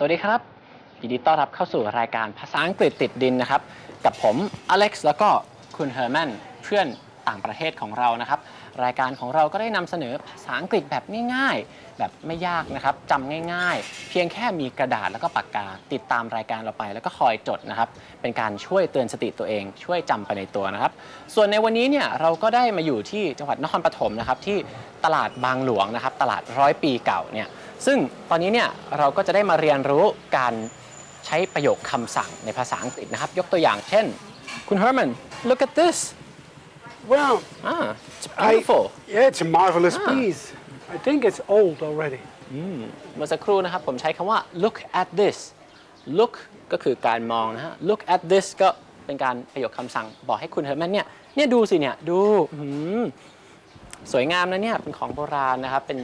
สวัสดีครับยินดีต้อนรับเข้าสู่รายการภาษาอังกฤษติดดินนะครับ กับผมอเล็กซ์แล้วก็คุณเฮอร์แมนเพื่อนต่างประเทศของเรานะครับ รายการของเราก็ได้นำเสนอภาษาอังกฤษแบบง่ายๆ แบบไม่ยากนะครับจำง่ายๆ เพียงแค่มีกระดาษแล้วก็ปากกา ติดตามรายการเราไป แล้วก็คอยจดนะครับ เป็นการช่วยเตือนสติตัวเอง ช่วยจำไปในตัวนะครับ ส่วนในวันนี้เนี่ยเราก็ได้มาอยู่ที่จังหวัดนครปฐมนะครับที่ตลาดบางหลวงนะครับ ตลาดร้อยปีเก่าเนี่ย ซึ่งตอนนี้เนี่ยเราก็จะได้มาเรียนรู้การใช้ประโยคคำสั่งในภาษาอังกฤษนะครับ ยกตัวอย่างเช่น คุณ Herman look at this Well, ah it's I, beautiful yeah, it's a marvelous Ah. piece. I think it's old already. เมื่อสักครู่นะครับผมใช้คำว่า look at this look ก็คือการมองนะฮะ look at this ก็เป็นการประโยคคำสั่งบอกให้คุณ Herman เนี่ยเนี่ยดูสิเนี่ยดูอื้อหือสวยงามนะเนี่ยเป็นของโบราณนะครับเป็น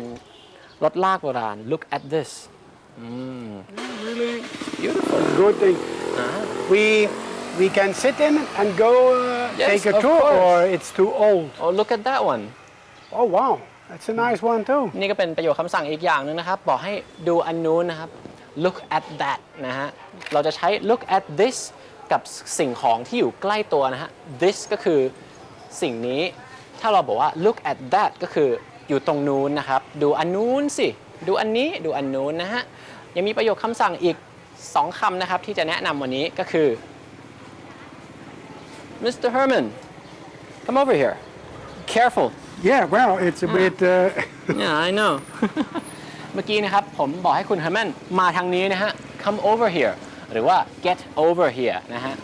รถลากโบราณ look at this อืม Really beautiful good thing. อ่า We we can sit in it and go uh, Yes, take a of tour, course. or it's too old. oh look at that one Oh wow, that's a nice one too. นี่ก็เป็นประโยคคำสั่งอีกอย่างหนึงนะครับ บอกให้ดูอันนู้นนะครับ look at that นะฮะ เราจะใช้ look at this กับสิ่งของที่อยู่ใกล้ตัวนะฮะ this ก็คือสิ่งนี้ ถ้าเราบอกว่า look at that ก็คือ อยู่ตรงนู้นนะครับ ดูอันนู้นสิ ดูอันนี้ดูอันนู้นนะฮะยังมีประโยคคำสั่งอีก 2คำนะครับ ที่จะแนะนำวันนี้ก็คือ Mr. Herman come over here careful Yeah, well, it's a bit. Uh, Yeah I know เมื่อกี้นะครับ ผมบอกให้คุณเฮอร์แมนมาทางนี้นะฮะ come over here หรือว่า get over here นะฮะ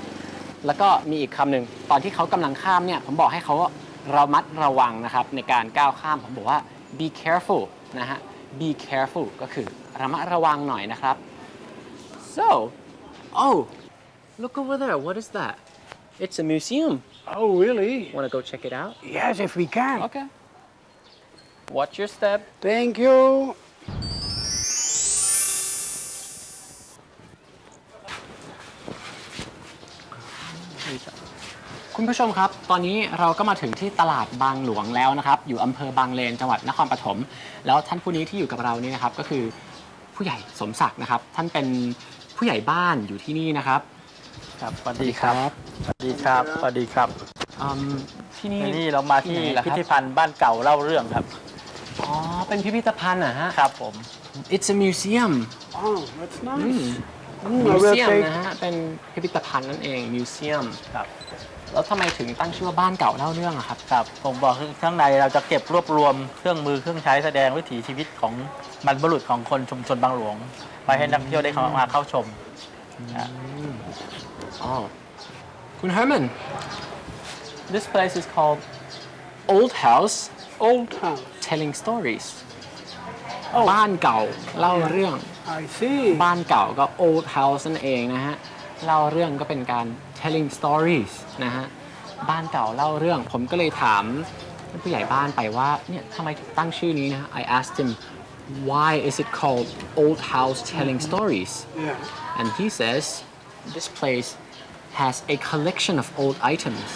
แล้วก็มีอีกคำหนึ่งตอนที่เขากำลังข้ามเนี่ย ผมบอกให้เขา ระมัดระวังนะครับในการก้าวข้ามผมบอกว่า be careful นะฮะ be careful ก็คือระมัดระวังหน่อยนะครับ so oh look over there what is that it's a museum oh really? wanna go check it out Yes, if we can. okay watch your step Thank you. คุณผู้ชมครับ ตอนนี้เราก็มาถึงที่ตลาดบางหลวงแล้วนะครับ อยู่อำเภอบางเลนจังหวัดนครปฐม แล้วท่านผู้นี้ที่อยู่กับเรานี่นะครับก็คือผู้ใหญ่สมศักดิ์นะครับ ท่านเป็นผู้ใหญ่บ้านอยู่ที่นี่นะครับครับสวัสดีครับ สวัสดีครับ สวัสดีครับอืมที่นี่ที่นี่เรามาที่ที่ไหนล่ะครับ พิพิธภัณฑ์บ้านเก่าเล่าเรื่องครับ อ๋อ เป็นพิพิธภัณฑ์นะฮะ ครับผม It's a museum Oh, that's nice. Mm, I will museum take. นะฮะ เป็นพิพิธภัณฑ์นั่นเอง museum ครับ แล้วทำไมถึงตั้งชื่อว่าบ้านเก่าเล่าเรื่องอะครับ ครับผมบอกคือข้างในเราจะเก็บรวบรวมเครื่องมือเครื่องใช้แสดงวิถีชีวิตของบรรพบุรุษของคนชุมชนบางหลวงไปให้นักเที่ยวได้เข้ามาเข้าชมอะอ๋อคุณ Herman this place is called Old House Old house. telling stories โอ้บ้านเก่าเล่าเรื่อง I see. บ้านเก่าก็ old house นั่นเองนะฮะ เล่าเรื่องก็เป็นการ telling stories นะฮะบ้านเก่าเล่าเรื่อง ผมก็เลยถามผู้ใหญ่บ้านไปว่าเนี่ยทำไมถึงตั้งชื่อนี้นะฮะ I asked him why is it called old house telling stories Yeah. and he says this place has a collection of old items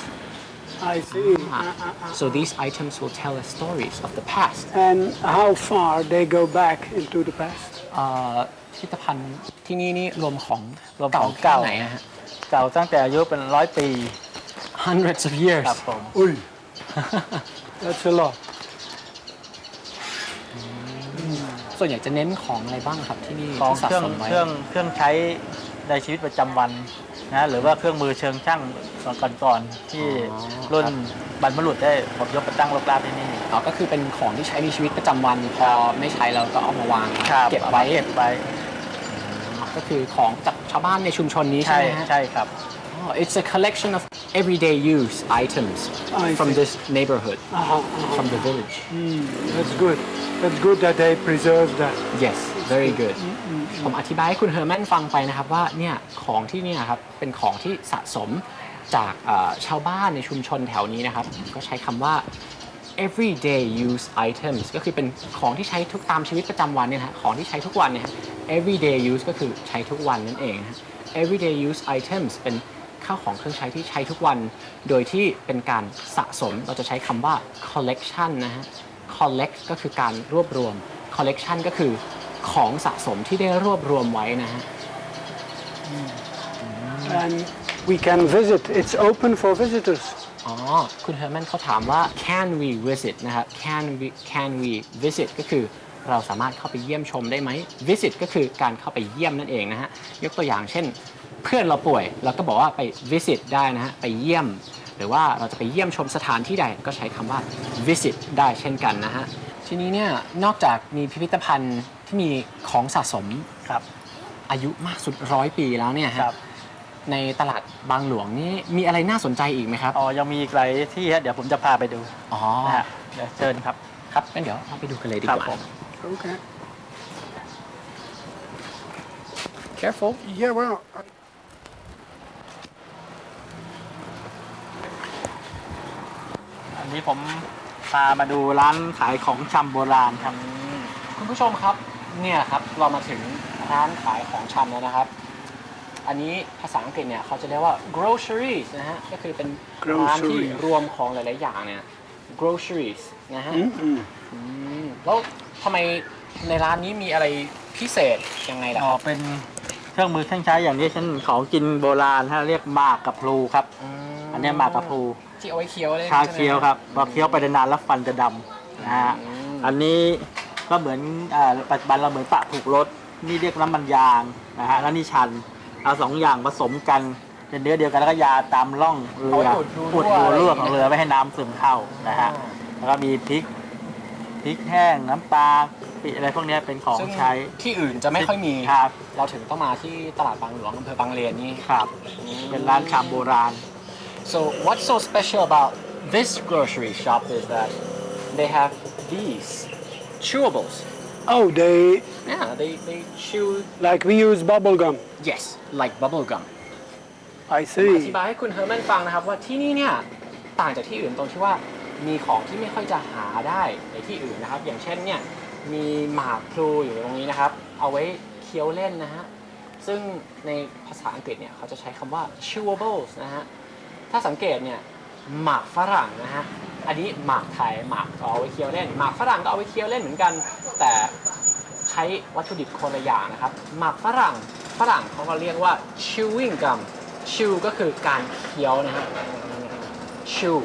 I see. Ah. Uh, uh, uh. so these items will tell us stories of the past And how far they go back into the past? เอ่อพิพิธภัณฑ์ที่นี่นี่รวมของรวมของเก่าเก่าแค่ไหนอะฮะ เก่าตั้งแต่อายุเป็นร้อยปี hundreds of years ครับผม Ui. That's a lot. so ส่วนใหญ่จะเน้นของอะไรบ้างครับที่นี่ของที่สะเครื่องสมไว้เครื่องเครื่องใช้ในชีวิตประจำวันนะหรือว่าเครื่องมือเชิงช่างก่อนๆที่รุ่นบรรพบุรุษได้ผมยกมาตั้งรกรากที่นี่ อ๋อก็คือเป็นของที่ใช้ในชีวิตประจำวัน พอไม่ใช้เราก็เอามาวางเก็บไว้เก็บไว้ ก็คือของจากชาวบ้านในชุมชนนี้ใช่ใช่ไหมฮะ ใช่ครับ Oh, it's a collection of everyday use items I from see. this neighborhood, Uh-huh, uh-huh. from the village. Mm, that's good. That's good that they preserve that. Yes, very good. ผมอธิบายให้คุณเฮอร์แมนฟังไปนะครับว่าเนี่ยของที่เนี่ยครับเป็นของที่สะสมจากเอ่อชาวบ้านในชุมชนแถวนี้นะครับ ก็ใช้คำว่า everyday use items ก็คือเป็นของที่ใช้ทุกตามชีวิตประจำวันเนี่ยนะฮะ ของที่ใช้ทุกวันเนี่ย everyday use ก็คือใช้ทุกวันนั่นเองนะฮะ everyday use items เป็นข้าวของเครื่องใช้ที่ใช้ทุกวัน โดยที่เป็นการสะสม เราจะใช้คำว่า collection นะฮะ collect ก็คือการรวบรวม collection ก็คือของสะสมที่ได้รวบรวมไว้นะฮะ And we can visit. It's open for visitors. อ๋อ คุณเฮอร์แมนเขาถามว่า can we visit นะครับ can we can we visit ก็คือเราสามารถเข้าไปเยี่ยมชมได้ไหม visit ก็คือการเข้าไปเยี่ยมนั่นเองนะฮะ ยกตัวอย่างเช่น เพื่อนเราป่วยเราก็บอกว่าไป visit ได้นะฮะ ไปเยี่ยม หรือว่าเราจะไปเยี่ยมชมสถานที่ใดก็ใช้คำว่า visit ได้เช่นกันนะฮะ ทีนี้เนี่ย นอกจากมีพิพิธภัณฑ์ที่มีของสะสมครับ อายุมากสุดร้อยปีแล้วเนี่ยฮะ ครับ ในตลาดบางหลวงนี่มีอะไรน่าสนใจอีกไหมครับ อ๋อ ยังมีอีกหลายที่ฮะเดี๋ยวผมจะพาไปดูอ๋อนะฮะเดี๋ยวเชิญครับ ครับงั้นเดี๋ยวเราไปดูกันเลยดีครักบว่าผม Okay. careful Yeah, well, I- อันนี้ผมพามาดูร้านขายของชำโบราณครับ คุณผู้ชมครับเนี่ยครับเรามาถึงร้านขายของชำแล้วนะครับ อันนี้ภาษาอังกฤษเนี่ยเขาจะเรียกว่า groceries นะฮะ ก็คือเป็นร้านที่ Groceries รวมของหลาย ๆ อย่างเนี่ย groceries นะฮะ mm-mm. อืม แล้วทำไมในร้านนี้มีอะไรพิเศษยังไงล่ะอ๋คอรับเป็นเครื่องมือเครื่องใช้อย่างนี้เช่นของกินโบราณฮะเรียกหมากกับพลูครับ มอันนี้หมากกับพลูที่เอาไว้เคี้ยวเลยชาเคี้ยวครับพอเคี้ยวไปนานๆแล้วฟันจะดำนะฮะอืมอันนี้ก็เหมือนอ่าปัจจุบันเราเหมือนปะผูกรถนี่เรียกน้ำมันยางนะฮะแล้วนี่ชัน เอาสองอย่างผสมกันเป็นเนื้อเดียวกันแล้วก็ยาตามร่องเรือเอาไว้อุดรูอุดรั่รูวรั่วของเรือไม่ให้น้ำซึมเข้านะฮะแล้วก็มีพริกพริกแห้งน้ำปลาปิอะไรพวกเนี้ยเป็นของซึ่งใช้ที่อื่นจะไม่ค่อยมี ครับเราถึงต้องมาที่ตลาดบางหลวงอำเภอบางเลนนี่ ครับ เป็นร้านชามโบราณ So what's so special about this grocery shop is that they have these chewables. Oh, they Yeah, they, they chew, like we use bubble gum. yes, like bubble gum. I อ see. ธิบายให้คุณเฮอร์แมนฟังนะครับว่าที่นี่เนี่ยต่างจากที่อื่นตรงที่ว่ามีของที่ไม่ค่อยจะหาได้ในที่อื่นนะครับ อย่างเช่นเนี่ยมีหมากพลูอยู่ตรงนี้นะครับ เอาไว้เคี้ยวเล่นนะฮะซึ่งในภาษาอังกฤษเนี่ยเขาจะใช้คำว่า chewables นะฮะถ้าสังเกตเนี่ยหมากฝรั่งนะฮะ อันนี้หมากไทยหมากเอาไว้เคี้ยวเล่น หมากฝรั่งก็เอาไว้เคี้ยวเล่นเหมือนกัน แต่ใช้วัตถุดิบคนละอย่างนะครับ หมากฝรั่งฝรั่งเขาก็เรียกว่า chewing gum chew ก็คือการเคี้ยวนะฮะ chew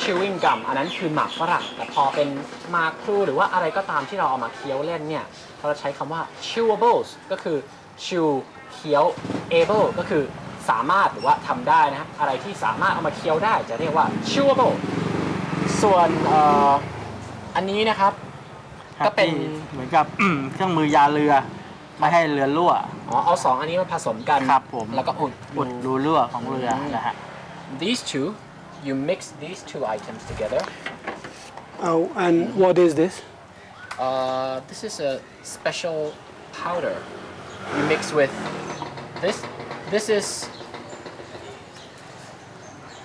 chewing gum อันนั้นคือหมากฝรั่ง แต่พอเป็นหมากพลูหรือว่าอะไรก็ตามที่เราเอามาเคี้ยวเล่นเนี่ยเราใช้คำว่า chewables ก็คือ chew เคี้ยว able ก็คือสามารถหรือว่าทำได้นะฮะอะไรที่สามารถเอามาเคี้ยวได้จะเรียกว่า chewable ส่วนเอ่ออันนี้นะครับ ก็เป็น ที่เหมือนกับ เครื่องมือยาเรือไม่ให้เรือรั่ว อ๋อเอาสองอันนี้มาผสมกัน ครับผม แล้วก็อุด อุดรูรั่วของเรือนะฮะ these two you mix these two items together Oh, and what is this? Uh, this is a special powder you mix with this. This is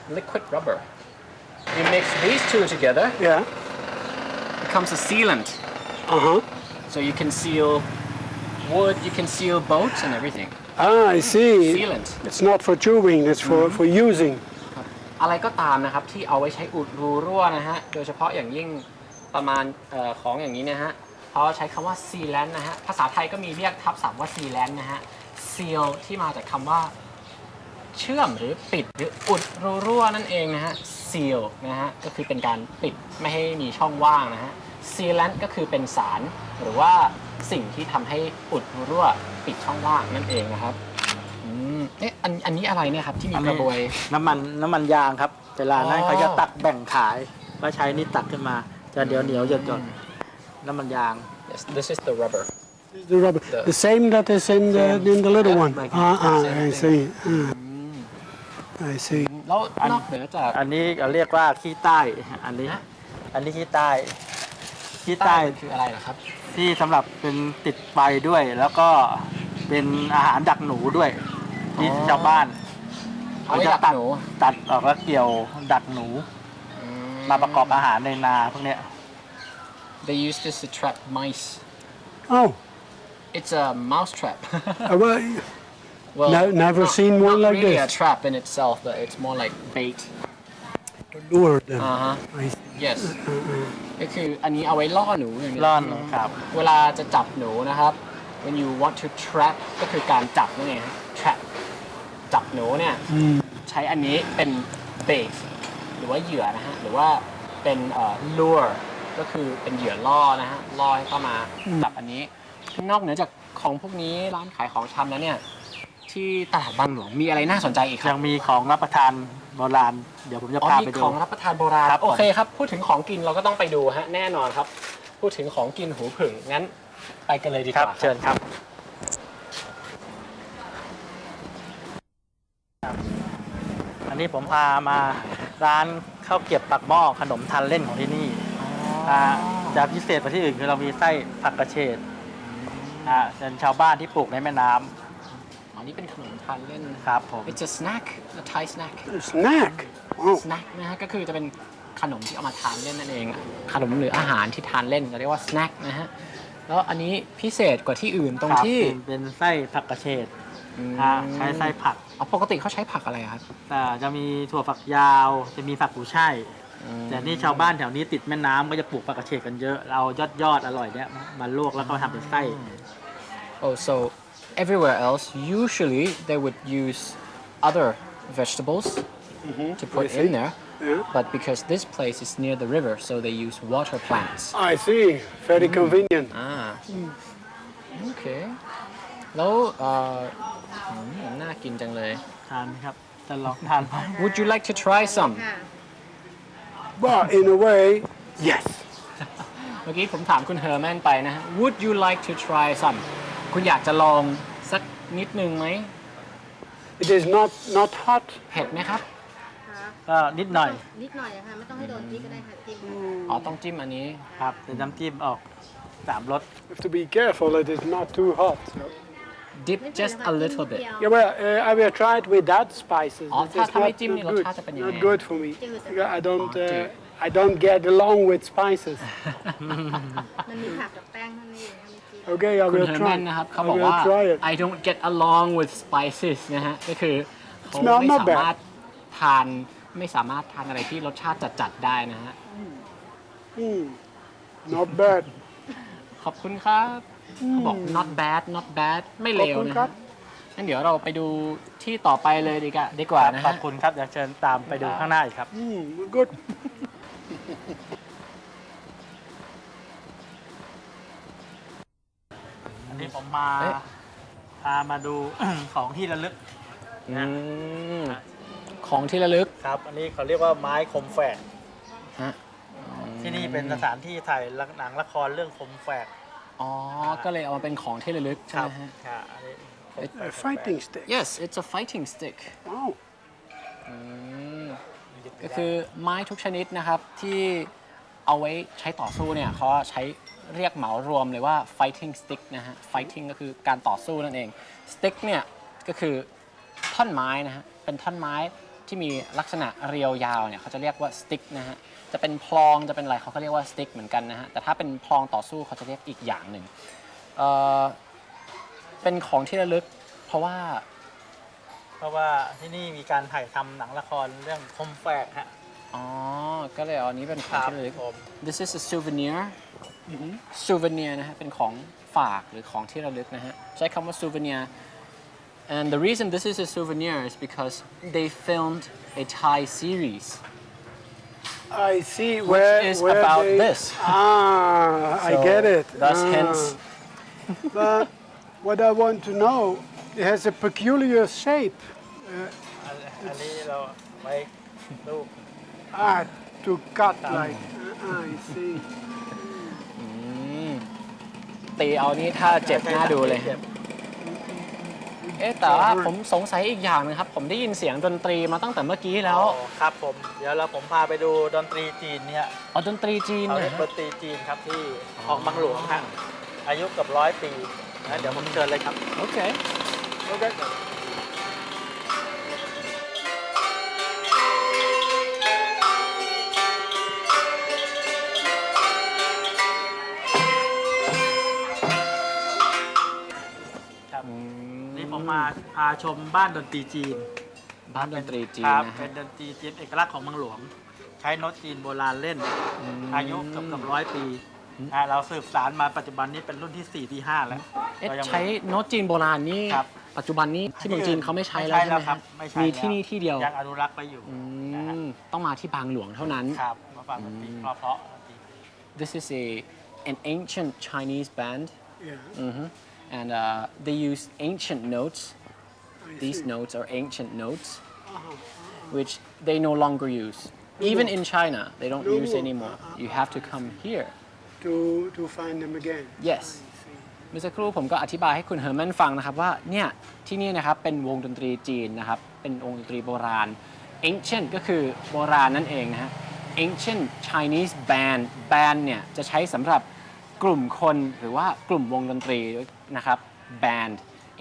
liquid rubber. You mix these two together, Yeah. becomes a sealant. Uh huh. So you can seal wood, you can seal boats and everything. Ah, I see. Sealant. It's not for chewing. It's for for using. อะไรก็ตามนะครับที่เอาไว้ใช้อุดรูรั่วนะฮะ โดยเฉพาะอย่างยิ่งประมาณเออของอย่างนี้นะฮะเขาใช้คำว่า sealant นะฮะ ภาษาไทยก็มีเรียกทับศัพท์ว่า sealant นะฮะ seal ที่มาจากคำว่า เชื่อมหรือปิดหรืออุดรูรั่วนั่นเองนะฮะ seal นะฮะ ก็คือเป็นการปิดไม่ให้มีช่องว่างนะฮะ sealant ก็คือเป็นสาร หรือว่าสิ่งที่ทำให้อุดรั่วปิดช่องว่างนั่นเองนะครับอืมเอ๊ะอันอันนี้อะไรเนี่ยครับที่มีกระบวย น้ำมันน้ำมันยางครับเวลานั้นอ๋อเขาจะตักแบ่งขายก็ใช้นี่ตักขึ้นมา จะเดี๋ยวเหนียวหยดหยดน้ำมันยาง Yes, this is the rubber The rubber, The- the same that is in the in the little Yeah, one. like Ah, ah, same I thing. see. Ah, I see. แล้วนอกเหนือจาก อันนี้เราเรียกว่าขี้ใต้ อันนี้ ฮะ อันนี้ขี้ใต้ ขี้ใต้ ใต้มันคืออะไรเหรอครับ ที่สำหรับเป็นติดไฟด้วย แล้วก็เป็นอาหารดักหนูด้วยที่อ๋อ ชาวบ้านเอาไว้จะดักตัดหนูตัดออกแล้วเกี่ยวดักหนูมาประกอบอาหารในนาพวกเนี้ย They use this to trap mice Oh, It's a mouse trap uh, well, well No- never not- seen one not like really this. a trap in itself but it's more like bait to lure them. อ่าฮะ I see. yes ก็คืออันนี้เอาไว้ล่อหนูอย่างนี้ร่อนครับ เวลาจะจับหนูนะครับ when you want to trap ก็คือการจับนั่นเองฮะ trap จับหนูเนี่ย Mm. ใช้อันนี้เป็น bait หรือว่าเหยื่อนะฮะหรือว่าเป็นเอ่อ lure ก็คือเป็นเหยื่อล่อนะฮะล่อให้เข้ามาจับอันนี้ นอกเหนือจากของพวกนี้ร้านขายของชำแล้วเนี่ย ที่ตลาดบางหลวงมีอะไรน่าสนใจอีกคยัรับงมีของรับประทานโบราณ เดี๋ยวผมจะอ๋อพามีไปดู ของรับประทานโบราณครับผม โอเคครับ พูดถึงของกินเราก็ต้องไปดูฮะแน่นอนครับ พูดถึงของกินหูผึ่งงั้น ไปกันเลยดีกครับ ว่าเชิญครับ อันนี้ผมพามาร้านข้าวเกรียบปักหม้อขนมทานเล่นของที่นี่าจะพิเศษกว่าที่อื่นคือเรามีไส้ผักกระเฉดอ่าเป็นชาวบ้านที่ปลูกในแม่น้ำ อ๋อนี่เป็นขนมทานเล่นครับผม It's a snack a Thai snack A snack. Oh, snack นะฮะก็คือจะเป็นขนมที่เอามาทานเล่นนั่นเองอะขนมหรืออาหารที่ทานเล่นจะเรียกว่า snack นะฮะแล้วอันนี้พิเศษกว่าที่อื่นตรงครับที่เป็นเป็นไส้ผักกระเฉดอืมอ่าใช้ไส้ผักอ๋อปกติเขาใช้ผักอะไรครับแต่จะมีถั่วฝักยาว จะมีผักกูช่ายแต่นี่ชาวบ้านแถวนี้ติดแม่น้ำก็จะปลูกผักกระเฉดกันเยอะเรายอดยอดๆอร่อยเนี่ยมาลวกแล้วก็ทำเป็นไส้ Oh so everywhere else usually they would use other vegetables to put I see. in there Yeah. but because this place is near the river so they use water plants I see. Very convenient. อ่าโอเค แล้วเอ่ออืมน่ากินจังเลย ทานไหมครับ จะลองทานไหม Would you like to try some But in a way, yes. เมื่อกี้ผมถามคุณเฮอร์แมนไปนะฮะ Would you like to try some คุณอยากจะลองสักนิดนึงไหม It is not not hot. เผ็ดไหมครับ ครับก็นิดหน่อยนิดหน่อยอะค่ะ ไม่ต้องให้โดนพริกก็ได้ค่ะจิ้มอ๋อ ต้องจิ้มอันนี้ ครับเป็นน้ำจิ้มออกสามรส You have to be careful. It is not too hot. So. dip ไม่เป็นไร just ค่ะ a จิ้ม little นิด bit เดียว Yeah, well, uh, I will try it without spices. Oh, It ถ้า is ถ้าไม่ not จิ้มนี่ not รส good. ชาติจะเป็นยังไง Not good for me. จืดอะ Yeah, I don't. Oh, Uh, จืด I don't get along with spices. มันมีผักกับแป้งเท่านั้นเองค่ะไม่จิ้ม Okay, I คุณ will เฮอร์แม try. นนะครับ เขา I บอก will ว่า try it. I don't get along with spices นะฮะ ก็คือเขา Smell ไม่ not สามารถทานไม่สามารถทานอะไรที่รสชาติจัดๆได้นะฮะ Mm, not bad. ขอบคุณครับเขาบอก not bad not bad ไม่เลวขอบคุณนะครับงั้นเดี๋ยวเราไปดูที่ต่อไปเลยดีกว่าดีกว่านะขอฮะบคุณครับเดี๋ยวเชิญตามไปดูข้างหน้าอีกครับ Mm, good. อันนี้ผ มมาเอ๊ะ พามาดู ของที่ระลึก อืมของที่ระลึกครับ อันนี้เขาเรียกว่าไม้คมแฝก ฮะที่นี่เป็นสถานที่ถ่ายหนังละครเรื่องคมแฝกอ๋อ ก็เลยเอามาเป็นของที่ระลึกใช่ไหมฮะ ค่ะอันนี้คมแฝ A ก fighting stick. Yes it's a fighting stick Wow. อืมก็คือไม้ทุกชนิดนะครับที่เอาไว้ใช้ต่อสู้เนี่ยเขาใช้ เรียกเหมารวมเลยว่า fighting stick นะฮะ fighting ก็คือการต่อสู้นั่นเอง stick เนี่ยก็คือท่อนไม้นะฮะ เป็นท่อนไม้ที่มีลักษณะเรียวยาวเนี่ยเขาจะเรียกว่า stick นะฮะ จะเป็นพลองจะเป็นอะไรเขาก็เรียกว่า stick เหมือนกันนะฮะ แต่ถ้าเป็นพลองต่อสู้เขาจะเรียกอีกอย่างหนึ่งเอ่อเป็นของที่ระลึก เพราะว่าเพราะว่าที่นี่มีการถ่ายทำหนังละครเรื่องคมแฝกฮะ อ๋อ ก็เลยเอาอันนี้เป็นของที่ระลึก ผม This is a souvenir souvenir นะฮะ เป็นของฝากหรือของที่ระลึกนะฮะ ใช้คำว่า souvenir and the reason this is a souvenir is because they filmed a Thai series I see where is where about they- this. Ah, I So, get it. Thus, Ah. hence, But what I want to know, it has a peculiar shape. อันอันนี้เราไว้ลูก Ah, to cut like. Ah, I see. ตีเอานี่ถ้าเจ็บหน้าดูเลยจ็บเอ๊ะแต่ว่าผมสงสัยอีกอย่างหนึงครับ ผมได้ยินเสียงดนตรีมาตั้งแต่เมื่อกี้แล้วอ๋อครับผม เดี๋ยวเราผมพาไปดูดนตรีจีนเนี่ยเอาดนตรีจีนเขาเนี่เรียยกดนตรีจีนครับที่ออกบางหลวงฮะอายุเกับร้อยปีนะเดี๋ยวผมเชิญเลยครับ โอเค Okay. พาชมบ้านดนตรีจีนบ้านดนตรีจีคนรับนะเป็ฮะนดนตรีจีนเอกลักษณ์ของเมืองหลวง ใช้โน้ตจีนโบราณเล่นอายุเกือบเกือบร้อยปีอ่าเราสืบสารมาปัจจุบันนี้เป็นรุ่นที่ 4 ที่ 5 แล้วเอ๊ะเรายัง ใช้โน้ตจีนโบราณนี่ครับ ปัจจุบันนี้ที่เมืองจีนเขาไม่ใช้ไม่แล้วใช่ใช่ไหมแล้วครัฮะบไม่ใช่มีแล้วที่นี่ที่เดียวยังอนุรักษ์ไว้อยู่อืนะฮะมต้องมาที่บางหลวงเท่านั้น ครับมาฟังดนตรีเพราะๆดนตรี This is a an ancient Chinese band Yeah. Mhm. And uh, they use ancient notes I these see. notes are ancient notes which they no longer use even in China they don't No use more. anymore you have to come here To to find them again. yes I see. เมื่อสักครู่ผมก็อธิบายให้คุณเฮอร์แมนฟังนะครับว่าเนี่ยที่นี่นะครับเป็นวงดนตรีจีนนะครับ เป็นวงดนตรีโบราณ ancient ก็คือโบราณนั่นเองนะฮะ ancient Chinese band band เนี่ยจะใช้สำหรับกลุ่มคนหรือว่ากลุ่มวงดนตรี นะครับ band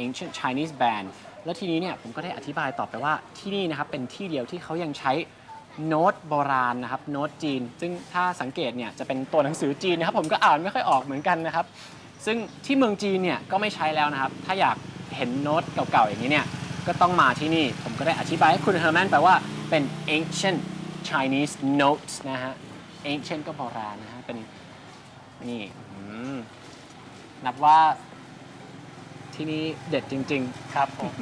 ancient Chinese band แล้วทีนี้เนี่ยผมก็ได้อธิบายต่อไปว่าที่นี่นะครับเป็นที่เดียวที่เขายังใช้โน้ตโบราณนะครับโน้ตจีน ซึ่งถ้าสังเกตเนี่ยจะเป็นตัวหนังสือจีนนะครับ ผมก็อ่านไม่ค่อยออกเหมือนกันนะครับ ซึ่งที่เมืองจีนเนี่ยก็ไม่ใช้แล้วนะครับ ถ้าอยากเห็นโน้ตเก่าๆอย่างนี้เนี่ยก็ต้องมาที่นี่ ผมก็ได้อธิบายให้คุณเฮอร์แมนแปลว่าเป็น ancient Chinese notes นะฮะ ancient ก็โบราณนะฮะเป็นนี่นับว่า ที่นี่เด็ดจริง ครับผม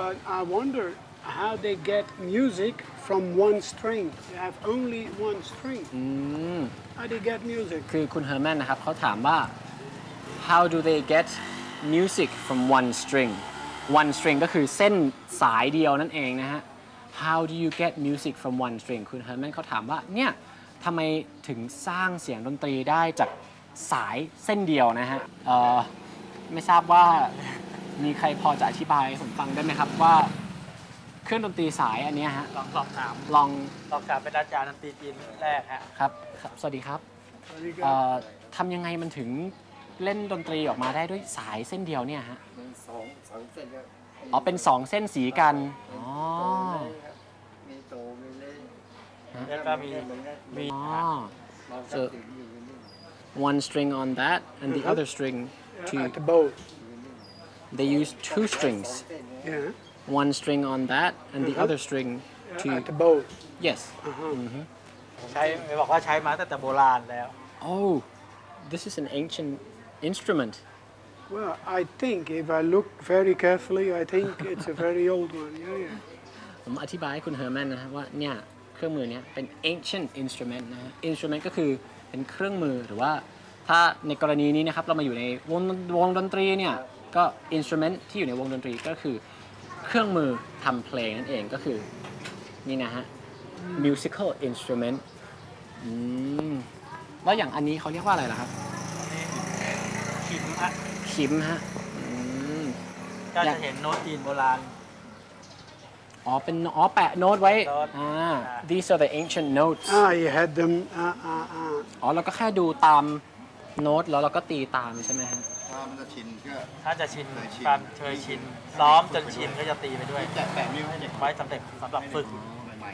But I wonder how they get music from one string. They have only one string. ๆ อืม How they get music? คือคุณเฮอร์แมนนะครับเขาถามว่า how do they get music from one string one string ก็คือเส้นสายเดียวนั่นเองนะฮะ how do you get music from one string คุณเฮอร์แมนเขาถามว่าเนี่ยทำไมถึงสร้างเสียงดนตรีได้จาก สายเส้นเดียวนะฮะเอ่อไม่ทราบว่ามีใครพอจะอธิบายให้ผมฟังได้ไหมครับว่า เครื่องดนตรีสายอันเนี้ยฮะลองสอบถามลองสอบถามเป็นอาจารย์ดนตรีจีนแรกฮะครับครับ สวัสดีครับ Very good. เอ่อทำยังไงมันถึงเล่นดนตรีออกมาได้ด้วยสายเส้นเดียวเนี่ยฮะมันสองสองเส้นครับอ๋อเป็นสองเส้นสีกันอ๋อ มีโตมีเล่แล้วก็มี มี อ๋อ เรา So- ถึงอยู่นี่ one string on that and the other string Yeah, to at the bow. they use two สอง strings เส้นเนี่ย Yeah. one string on that and the other string yeah, to At the bow. yes Uh-huh. ใช้บอกว่าใช้มาตั้งแต่โบราณแล้ว oh this is an ancient instrument Well, I think if I look very carefully, I think it's a very old one. Yeah, yeah. ผมอธิบายให้คุณเฮอร์แมนนะฮะว่าเนี่ยเครื่องมือเนี้ยเป็น ancient instrument นะฮะ instrument ก็คือ เป็นเครื่องมือหรือว่าถ้าในกรณีนี้นะครับเรามาอยู่ในวงวงดนตรีเนี่ยก็ instrument ที่อยู่ในวงดนตรีก็คือเครื่องมือทำเพลงนั่นเองก็คือนี่นะฮะ musical instrument อืมแล้วอย่างอันนี้เขาเรียกว่าอะไรล่ะครับ ขิมฮะคิมฮะอืม ก็จะเห็นโน้ตจีนโบราณ อ๋อเป็นอ๋อแปะโน้ตไว้โน้ตอ่าอ่า these are the ancient notes Ah, you had them. Uh, uh, uh. อ๋อเราก็แค่ดูตามโน้ตแล้วเราก็ตีตามใช่ไหมฮะ ถ้ามันจะชินก็ ถ้าจะชินเคยชินการเคยชินซ้อมจนชินก็จะตีไปด้วย แจกแปดนิ้วให้เด็กไว้สำเร็จสำหรับฝึกใหม่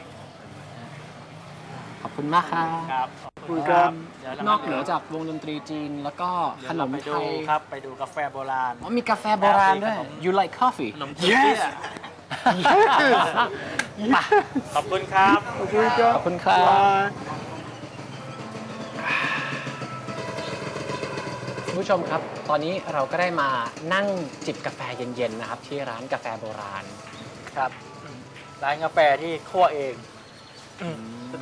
ขอบคุณมากครับครับคุณครับเดี๋ยวเรานอกเหนือจากวงดนตรีจีนแล้วก็ขนมไปไทดูยครับ ไปดูกาแฟโบราณ อ๋อมีกาแฟโบราณด้วยขนม you like coffee ขนมจีนเนี่ย ขอบคุณครับ Okay, ขอบคุณครับ Bye. คุณผู้ชมครับ ตอนนี้เราก็ได้มานั่งจิบกาแฟเย็นๆนะครับ ที่ร้านกาแฟโบราณ ครับคร้านกาแฟที่คั่วเอง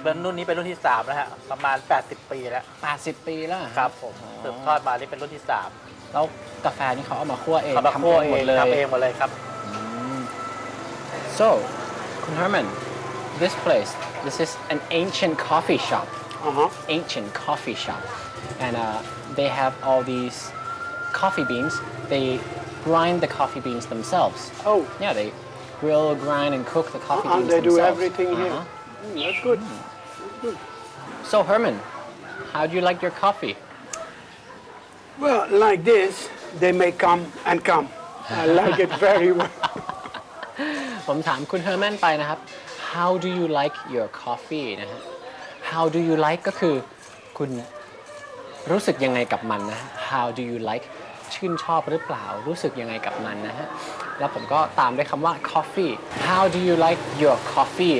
เป็นรุ่นนี้เป็นรุ่นที่สามแล้วฮะประมาณ 80 ปีแล้ว 80 ปีแล้วเหอครับผมอ๋อสืบทอดมานี่เป็นรุ่นที่สามแล้วกาแฟนี่เขาเอามาคั่วเองเขามาทำคั่วเองเอหมงดเลย ทำเองหมดเลยครับ So, Kun Herman, this place, this is an ancient coffee shop, Uh-huh. ancient coffee shop, and uh, they have all these coffee beans. They grind the coffee beans themselves. Oh, Yeah, they grill, grind, and cook the coffee uh-uh, beans they do themselves. everything here. Uh-huh. Mm, that's good. So Herman, how do you like your coffee? Well, like this, they may come and come. I like it very well. ผมถามคุณเฮอร์แมนไปนะครับ How do you like your coffee นะฮะ How do you like ก็คือคุณรู้สึกยังไงกับมันนะ How do you like ชื่นชอบหรือเปล่า รู้สึกยังไงกับมันนะฮะ แล้วผมก็ตามด้วยคำว่า coffee How do you like your coffee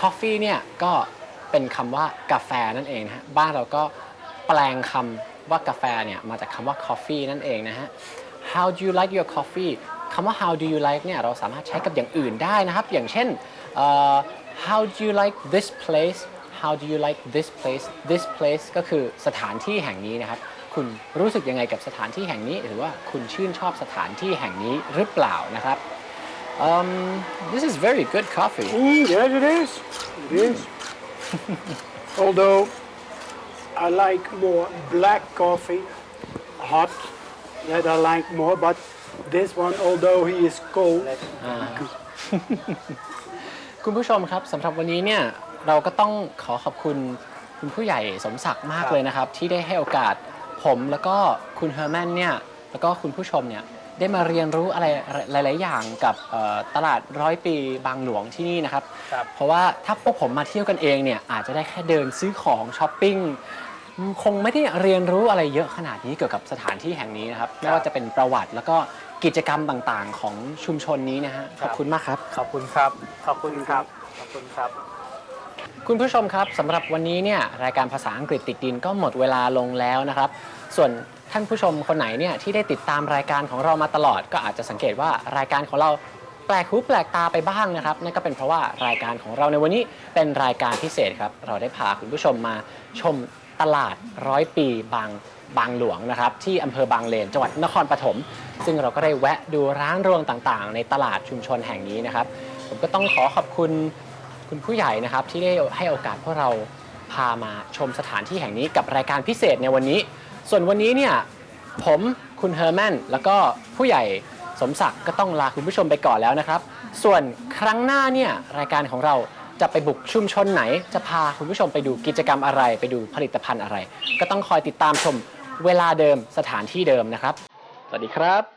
coffee เนี่ยก็เป็นคำว่ากาแฟนั่นเองนะฮะ บ้านเราก็แปลงคำว่ากาแฟเนี่ยมาจากคำว่า coffee นั่นเองนะฮะ How do you like your coffee คำว่า how do you like เนี่ยเราสามารถใช้กับอย่างอื่นได้นะครับ อย่างเช่นเอ่อ how do you like this place how do you like this place this place ก็คือสถานที่แห่งนี้นะครับ คุณรู้สึกยังไงกับสถานที่แห่งนี้ หรือว่าคุณชื่นชอบสถานที่แห่งนี้หรือเปล่านะครับ um, this is very good coffee Mm, yes, it is. It is. Although I like more black coffee, hot, that I like more. But this one, although he is cold, คุณผู้ชมครับสำหรับวันนี้เนี่ยเราก็ต้องขอขอบคุณคุณผู้ใหญ่สมศักดิ์มากครับเลยนะครับ ที่ได้ให้โอกาสผมแล้วก็คุณเฮอร์แมนเนี่ยแล้วก็คุณผู้ชมเนี่ยได้มาเรียนรู้อะไรหลาย ๆ อย่างกับเอ่อตลาดร้อยปีบางหลวงที่นี่นะครับ ครับ เพราะว่าถ้าพวกผมมาเที่ยวกันเองเนี่ยอาจจะได้แค่เดินซื้อของช้อปปิ้ง คงไม่ได้เรียนรู้อะไรเยอะขนาดนี้เกี่ยวกับสถานที่แห่งนี้นะครับ ไม่ว่าจะเป็นประวัติแล้วก็ กิจกรรมต่างๆ ของชุมชนนี้นะฮะขอบคุณมากครับ ขอบคุณครับ ขอบคุณครับ ขอบคุณครับ คุณผู้ชมครับสำหรับวันนี้เนี่ยรายการภาษาอังกฤษติดดินก็หมดเวลาลงแล้วนะครับ ส่วนท่านผู้ชมคนไหนเนี่ยที่ได้ติดตามรายการของเรามาตลอด ก็อาจจะสังเกตว่ารายการของเราแปลกหูแปลกตาไปบ้างนะครับนั่นก็เป็นเพราะว่ารายการของเราในวันนี้เป็นรายการพิเศษครับ เราได้พาคุณผู้ชมมาชมตลาดร้อยปีบางบางหลวงนะครับ ที่อำเภอบางเลนจังหวัดนครปฐม ซึ่งเราก็ได้แวะดูร้านรวงต่างๆ ในตลาดชุมชนแห่งนี้นะครับ ผมก็ต้องขอขอบคุณคุณผู้ใหญ่นะครับ ที่ได้ให้โอกาสพวกเราพามาชมสถานที่แห่งนี้กับรายการพิเศษในวันนี้ ส่วนวันนี้เนี่ยผมคุณเฮอร์แมนแล้วก็ผู้ใหญ่สมศักดิ์ก็ต้องลาคุณผู้ชมไปก่อนแล้วนะครับ ส่วนครั้งหน้าเนี่ยรายการของเราจะไปบุกชุมชนไหน จะพาคุณผู้ชมไปดูกิจกรรมอะไร ไปดูผลิตภัณฑ์อะไร ก็ต้องคอยติดตามชมเวลาเดิมสถานที่เดิมนะครับ สวัสดีครับ